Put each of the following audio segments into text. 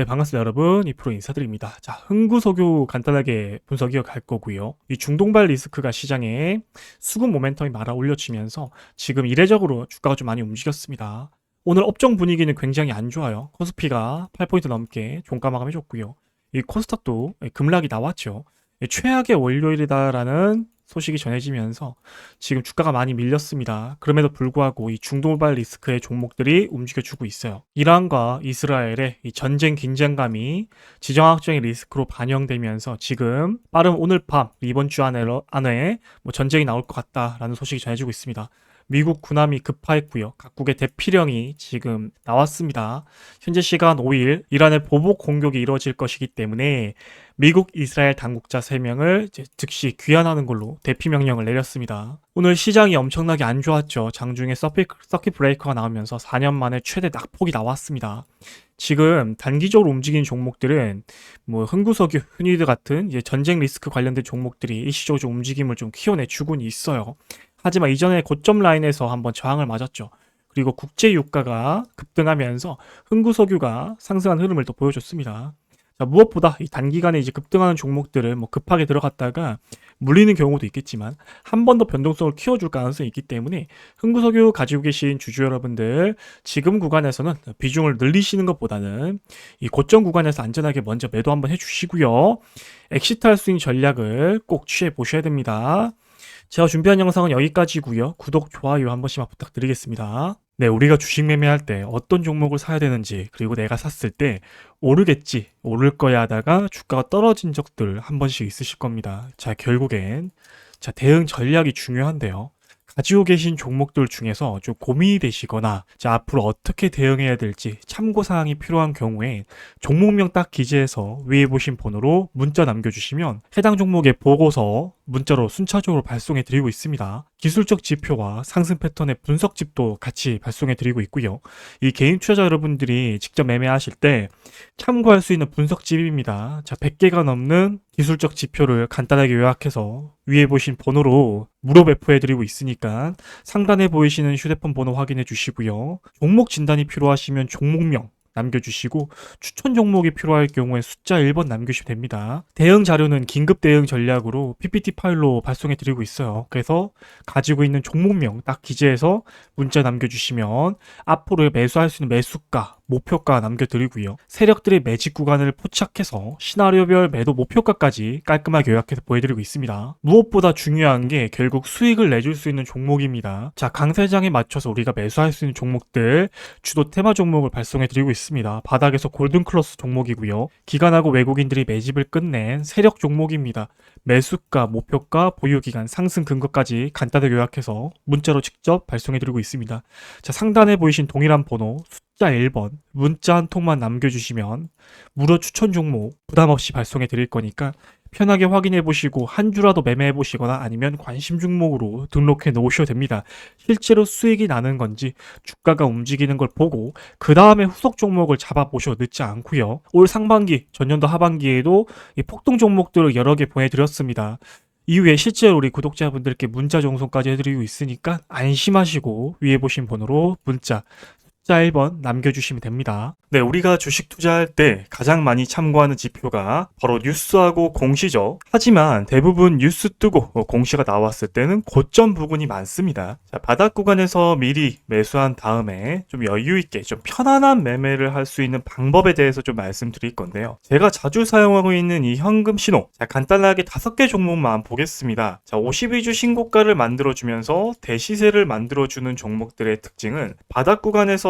네, 반갑습니다, 여러분. 이프로 인사드립니다. 자, 흥구석유 간단하게 분석 이어갈 거고요. 이 중동발 리스크가 시장에 수급 모멘텀이 말아 올려치면서 지금 이례적으로 주가가 좀 많이 움직였습니다. 오늘 업종 분위기는 굉장히 안 좋아요. 코스피가 8포인트 넘게 종가 마감해줬고요. 이 코스닥도 급락이 나왔죠. 최악의 월요일이다라는 소식이 전해지면서 지금 주가가 많이 밀렸습니다. 그럼에도 불구하고 이 중도발 리스크의 종목들이 움직여주고 있어요. 이란과 이스라엘의 이 전쟁 긴장감이 지정학적인 리스크로 반영되면서 지금 빠른 오늘 밤 이번 주 안에, 안에 뭐 전쟁이 나올 것 같다라는 소식이 전해지고 있습니다. 미국 군함이 급파했고요. 각국의 대피령이 지금 나왔습니다. 현재 시간 5일 이란의 보복 공격이 이루어질 것이기 때문에 미국 이스라엘 당국자 3명을 즉시 귀환하는 걸로 대피 명령을 내렸습니다. 오늘 시장이 엄청나게 안 좋았죠. 장중에 서킷, 서킷 브레이커가 나오면서 4년 만에 최대 낙폭이 나왔습니다. 지금 단기적으로 움직이는 종목들은 뭐 흥구석유, 흔히드 같은 전쟁 리스크 관련된 종목들이 일시적으로 좀 움직임을 좀 키워내주곤 있어요. 하지만 이전에 고점 라인에서 한번 저항을 맞았죠. 그리고 국제 유가가 급등하면서 흥구석유가 상승한 흐름을 또 보여줬습니다. 자, 무엇보다 이 단기간에 이제 급등하는 종목들을 뭐 급하게 들어갔다가 물리는 경우도 있겠지만 한 번 더 변동성을 키워줄 가능성이 있기 때문에 흥구석유 가지고 계신 주주 여러분들 지금 구간에서는 비중을 늘리시는 것보다는 이 고점 구간에서 안전하게 먼저 매도 한번 해주시고요. 엑시트 할 수 있는 전략을 꼭 취해 보셔야 됩니다. 제가 준비한 영상은 여기까지고요. 구독, 좋아요 한 번씩만 부탁드리겠습니다. 네, 우리가 주식 매매할 때 어떤 종목을 사야 되는지, 그리고 내가 샀을 때 오르겠지, 오를 거야 하다가 주가가 떨어진 적들 한 번씩 있으실 겁니다. 자, 결국엔 자, 대응 전략이 중요한데요. 가지고 계신 종목들 중에서 좀 고민이 되시거나 자, 앞으로 어떻게 대응해야 될지 참고 사항이 필요한 경우에 종목명 딱 기재해서 위에 보신 번호로 문자 남겨주시면 해당 종목의 보고서 문자로 순차적으로 발송해 드리고 있습니다. 기술적 지표와 상승 패턴의 분석집도 같이 발송해 드리고 있고요. 이 개인 투자자 여러분들이 직접 매매하실 때 참고할 수 있는 분석집입니다. 자, 100개가 넘는 기술적 지표를 간단하게 요약해서 위에 보신 번호로 무료 배포해 드리고 있으니까 상단에 보이시는 휴대폰 번호 확인해 주시고요. 종목 진단이 필요하시면 종목명 남겨주시고 추천 종목이 필요할 경우에 숫자 1번 남겨주시면 됩니다. 대응 자료는 긴급 대응 전략으로 PPT 파일로 발송해 드리고 있어요. 그래서 가지고 있는 종목명 딱 기재해서 문자 남겨주시면 앞으로 매수할 수 있는 매수가, 목표가 남겨드리고요. 세력들의 매직 구간을 포착해서 시나리오별 매도 목표가까지 깔끔하게 요약해서 보여드리고 있습니다. 무엇보다 중요한 게 결국 수익을 내줄 수 있는 종목입니다. 자, 강세장에 맞춰서 우리가 매수할 수 있는 종목들 주도 테마 종목을 발송해드리고 있습니다. 바닥에서 골든클러스 종목이고요. 기관하고 외국인들이 매집을 끝낸 세력 종목입니다. 매수가, 목표가, 보유기간, 상승 근거까지 간단하게 요약해서 문자로 직접 발송해드리고 있습니다. 자, 상단에 보이신 동일한 번호 숫자 1번 문자 한 통만 남겨주시면 무료 추천 종목 부담 없이 발송해 드릴 거니까 편하게 확인해 보시고 한 주라도 매매해 보시거나 아니면 관심 종목으로 등록해 놓으셔도 됩니다. 실제로 수익이 나는 건지 주가가 움직이는 걸 보고 그 다음에 후속 종목을 잡아 보셔도 늦지 않고요. 올 상반기, 전년도 하반기에도 이 폭등 종목들을 여러 개 보내드렸습니다. 이후에 실제로 우리 구독자분들께 문자 정송까지 해드리고 있으니까 안심하시고 위에 보신 번호로 문자 숫 자 1번 남겨주시면 됩니다. 네, 우리가 주식 투자할 때 가장 많이 참고하는 지표가 바로 뉴스하고 공시죠. 하지만 대부분 뉴스 뜨고 어, 공시가 나왔을 때는 고점 부분이 많습니다. 자, 바닥 구간에서 미리 매수한 다음에 좀 여유 있게 좀 편안한 매매를 할 수 있는 방법에 대해서 좀 말씀드릴 건데요. 제가 자주 사용하고 있는 이 현금 신호. 자, 간단하게 다섯 개 종목만 보겠습니다. 자, 52주 신고가를 만들어주면서 대시세를 만들어주는 종목들의 특징은 바닥 구간에서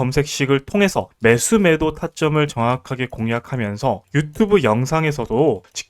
검색식을 통해서 매수 매도 타점을 정확하게 공략하면서 유튜브 영상에서도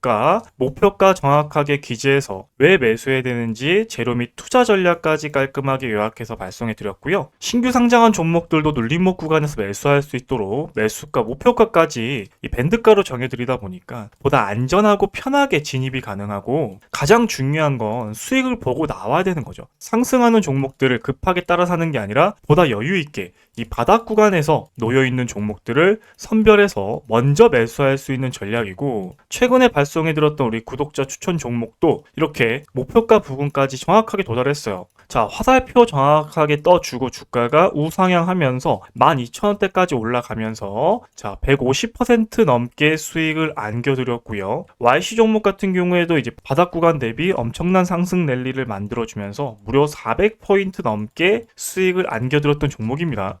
가, 목표가 정확하게 기재해서 왜 매수해야 되는지 재료 및 투자 전략까지 깔끔하게 요약해서 발송해 드렸고요. 신규 상장한 종목들도 눌림목 구간에서 매수할 수 있도록 매수가, 목표가까지 이 밴드가로 정해 드리다 보니까 보다 안전하고 편하게 진입이 가능하고 가장 중요한 건 수익을 보고 나와야 되는 거죠. 상승하는 종목들을 급하게 따라 사는 게 아니라 보다 여유 있게 이 바닥 구간에서 놓여 있는 종목들을 선별해서 먼저 매수할 수 있는 전략이고 최근에 발송해 드렸던 우리 구독자 추천 종목도 이렇게 목표가 부근까지 정확하게 도달했어요. 자, 화살표 정확하게 떠주고 주가가 우상향하면서 12,000원대까지 올라가면서 자, 150% 넘게 수익을 안겨드렸고요. YC 종목 같은 경우에도 이제 바닥 구간 대비 엄청난 상승 랠리를 만들어주면서 무려 400포인트 넘게 수익을 안겨드렸던 종목입니다.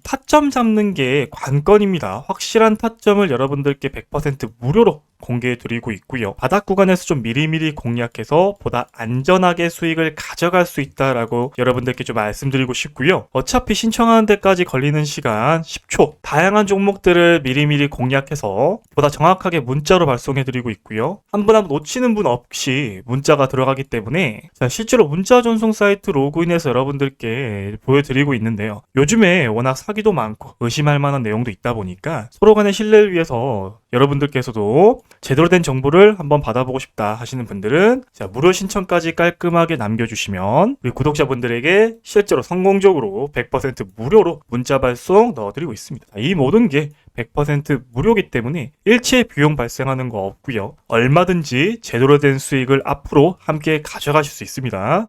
타점 잡는 게 관건입니다. 확실한 타점을 여러분들께 100% 무료로 공개해 드리고 있고요. 바닥 구간에서 좀 미리미리 공략해서 보다 안전하게 수익을 가져갈 수 있다라고 여러분들께 좀 말씀드리고 싶고요. 어차피 신청하는 데까지 걸리는 시간 10초. 다양한 종목들을 미리미리 공략해서 보다 정확하게 문자로 발송해 드리고 있고요. 한 분 한 분 놓치는 분 없이 문자가 들어가기 때문에 자, 실제로 문자 전송 사이트 로그인해서 여러분들께 보여드리고 있는데요. 요즘에 워낙 사기도 많고 의심할 만한 내용도 있다 보니까 서로 간의 신뢰를 위해서 여러분들께서도 제대로 된 정보를 한번 받아보고 싶다 하시는 분들은 자, 무료 신청까지 깔끔하게 남겨주시면 우리 구독자분들에게 실제로 성공적으로 100% 무료로 문자 발송 넣어드리고 있습니다. 자, 이 모든 게 100% 무료기 때문에 일체 비용 발생하는 거 없고요. 얼마든지 제대로 된 수익을 앞으로 함께 가져가실 수 있습니다.